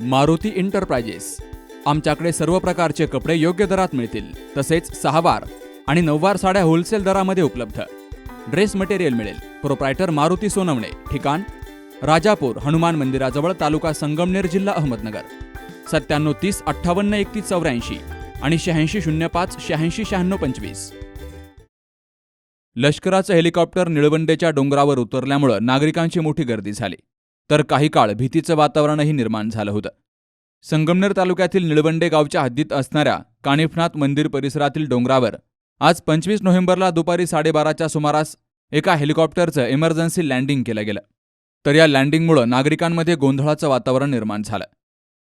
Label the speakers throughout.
Speaker 1: Maruti enterprises आमच्याकडे सर्व प्रकारचे कपडे योग्य दरात मिळतील. तसेच सहावार आणि नऊवार साड्या होलसेल दरामध्ये उपलब्ध. ड्रेस मटेरियल मिळेल. प्रोप्रायटर मारुती सोनवणे. ठिकाण राजापूर हनुमान मंदिराजवळ तालुका संगमनेर जिल्हा अहमदनगर. सत्त्याण्णव तीस अठ्ठावन्न एकतीस चौऱ्याऐंशी आणि शहाऐंशी शून्य पाच शहाऐंशी शहाण्णव पंचवीस. लष्कराचं हेलिकॉप्टर निळवंडेच्या डोंगरावर उतरल्यामुळं नागरिकांची मोठी गर्दी झाली. तर काही काळ भीतीचं वातावरणही निर्माण झालं होतं. संगमनेर तालुक्यातील निळवंडे गावच्या हद्दीत असणाऱ्या कानिफनाथ मंदिर परिसरातील डोंगरावर आज पंचवीस नोव्हेंबरला दुपारी साडेबाराच्या सुमारास एका हेलिकॉप्टरचं इमर्जन्सी लँडिंग केलं गेलं. तर या लँडिंगमुळं नागरिकांमध्ये गोंधळाचं वातावरण निर्माण झालं.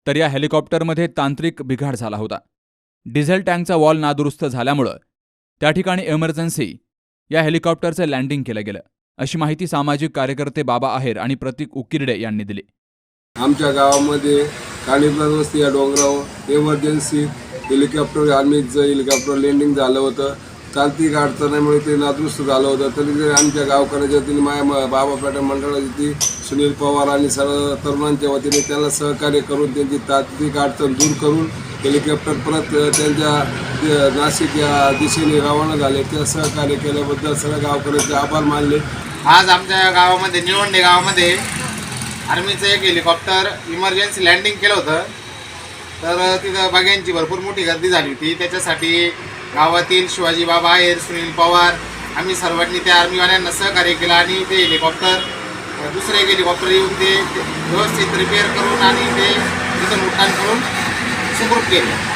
Speaker 1: तर या हेलिकॉप्टरमध्ये तांत्रिक बिघाड झाला होता. डिझेल टँकचा वॉल नादुरुस्त झाल्यामुळं त्या ठिकाणी इमर्जन्सी या हेलिकॉप्टरचं लँडिंग केलं गेलं. अशी माहिती सामाजिक कार्यकर्ते बाबा आहेर आणि प्रतीक उकिरडे यांनी दिली.
Speaker 2: आमच्या गावामध्ये काणीप्लाज वस्ती या डोंगरावर इमर्जन्सी हेलिकॉप्टर आर्मीचं हेलिकॉप्टर लँडिंग झालं होतं. तांत्रिक अडचणीमुळे ते नादुरुस्त झालं होतं. तरी आमच्या गावकऱ्याच्या माया माझ्या बाबा पॅटर्न मंडळाची ती सुनील पवार आणि सर्व तरुणांच्या वतीने त्यांना सहकार्य करून त्यांची तात्विक अडचण दूर करून हेलिकॉप्टर परत त्यांच्या नाशिक या दिशेने रवाना झाले. त्या सहकार्य केल्याबद्दल सर्व गावकऱ्यांचे आभार मानले.
Speaker 3: आज आमच्या गावामध्ये निवडणे गावामध्ये आर्मीचं एक हेलिकॉप्टर इमर्जन्सी लँडिंग केलं होतं. तर तिथं बघ्यांची भरपूर मोठी गर्दी झाली होती. त्याच्यासाठी गावातील शिवाजी बाबा आहेर सुनील पवार आम्ही सर्वांनी त्या आर्मीवाल्यांना सहकार्य केलं आणि ते हेलिकॉप्टर दुसरं एक हेलिकॉप्टर येऊन ते व्यवस्थित रिपेअर करून आणि ते तिथं उड्डाण करून सुखरूप केलं.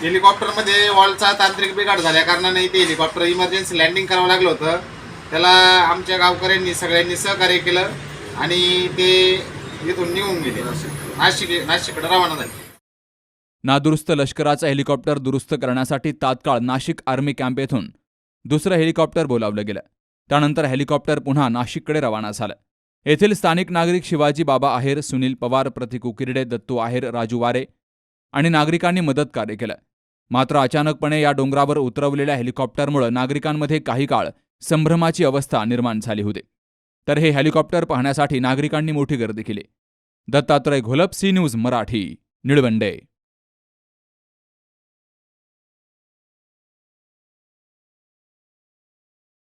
Speaker 3: हेलिकॉप्टरमध्ये वॉलचा तांत्रिक बिघाड झाल्या कारणाने ते हेलिकॉप्टर इमर्जन्सी लँडिंग करावं लागलं होतं. त्याला आमच्या गावकऱ्यांनी सगळ्यांनी सहकार्य केलं आणि ते इथून निघून गेले. नाशिक नाशिककडे रवाना झाले.
Speaker 1: नादुरुस्त लष्कराचं हेलिकॉप्टर दुरुस्त करण्यासाठी तात्काळ नाशिक आर्मी कॅम्प येथून दुसरं हेलिकॉप्टर बोलावलं गेलं. त्यानंतर हेलिकॉप्टर पुन्हा नाशिककडे रवाना झालं. येथील स्थानिक नागरिक शिवाजी बाबा आहेर सुनील पवार प्रतीक उकिरडे दत्तू आहेर राजू वारे आणि नागरिकांनी मदत कार्य केलं. मात्र अचानकपणे या डोंगरावर उतरवलेल्या हेलिकॉप्टरमुळे नागरिकांमध्ये काही काळ संभ्रमाची अवस्था निर्माण झाली होती. तर हे हेलिकॉप्टर पाहण्यासाठी नागरिकांनी मोठी गर्दी केली. Dattatray Gholap C news Marathi Nilwande.